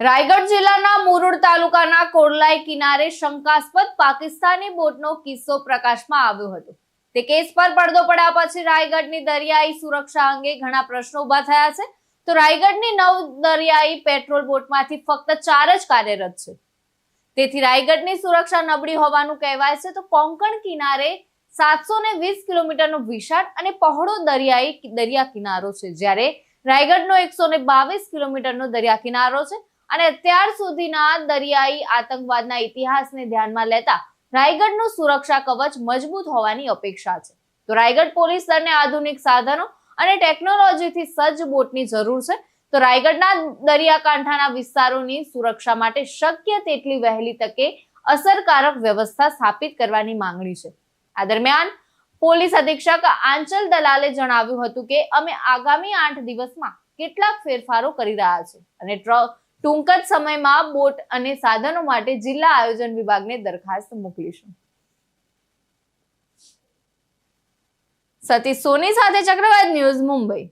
રાયગઢ જિલ્લાના મુરુડ તાલુકાના કોરલાઈ કિનારે શંકાસ્પદ પાકિસ્તાની બોટનો કિસ્સો પ્રકાશમાં આવ્યો હતો. તે કેસ પર પડદો પડ્યા પછી રાયગઢની દરિયાઈ સુરક્ષા અંગે ઘણા પ્રશ્નો ઊભા થયા છે. તો રાયગઢની નવ દરિયાઈ પેટ્રોલ બોટમાંથી ફક્ત ચાર જ કાર્યરત છે. તેથી રાયગઢની સુરક્ષા નબળી હોવાનું કહેવાય છે. તો કોંકણ કિનારે સાતસો ને વીસ કિલોમીટરનો વિશાળ અને પહોળો દરિયાઈ દરિયા કિનારો છે. જ્યારે રાયગઢનો એકસો ને બાવીસ કિલોમીટરનો દરિયા કિનારો છે. અને અત્યાર સુધીના દરિયાઈ આતંકવાદના ઇતિહાસને ધ્યાનમાં લેતા રાયગઢનું સુરક્ષા કવચ મજબૂત હોવાની અપેક્ષા છે. તો રાયગઢ પોલીસ દળને આધુનિક સાધનો અને ટેકનોલોજીથી સજ્જ બોટની જરૂર છે. તો રાયગઢના દરિયાકાંઠાના વિસ્તારોની સુરક્ષા માટે શક્ય તેટલી વહેલી તકે અસરકારક વ્યવસ્થા સ્થાપિત કરવાની માંગણી છે. આ દરમિયાન પોલીસ અધિક્ષક આંચલ દલાલે જણાવ્યું હતું કે અમે આગામી આઠ દિવસમાં કેટલાક ફેરફારો કરી રહ્યા છે અને ટ્ર- ટૂંક જ સમયમાં બોટ અને સાધનો માટે જિલ્લા આયોજન વિભાગને દરખાસ્ત મોકલીશું. સતી સોની સાથે ચક્રવાત ન્યૂઝ, મુંબઈ.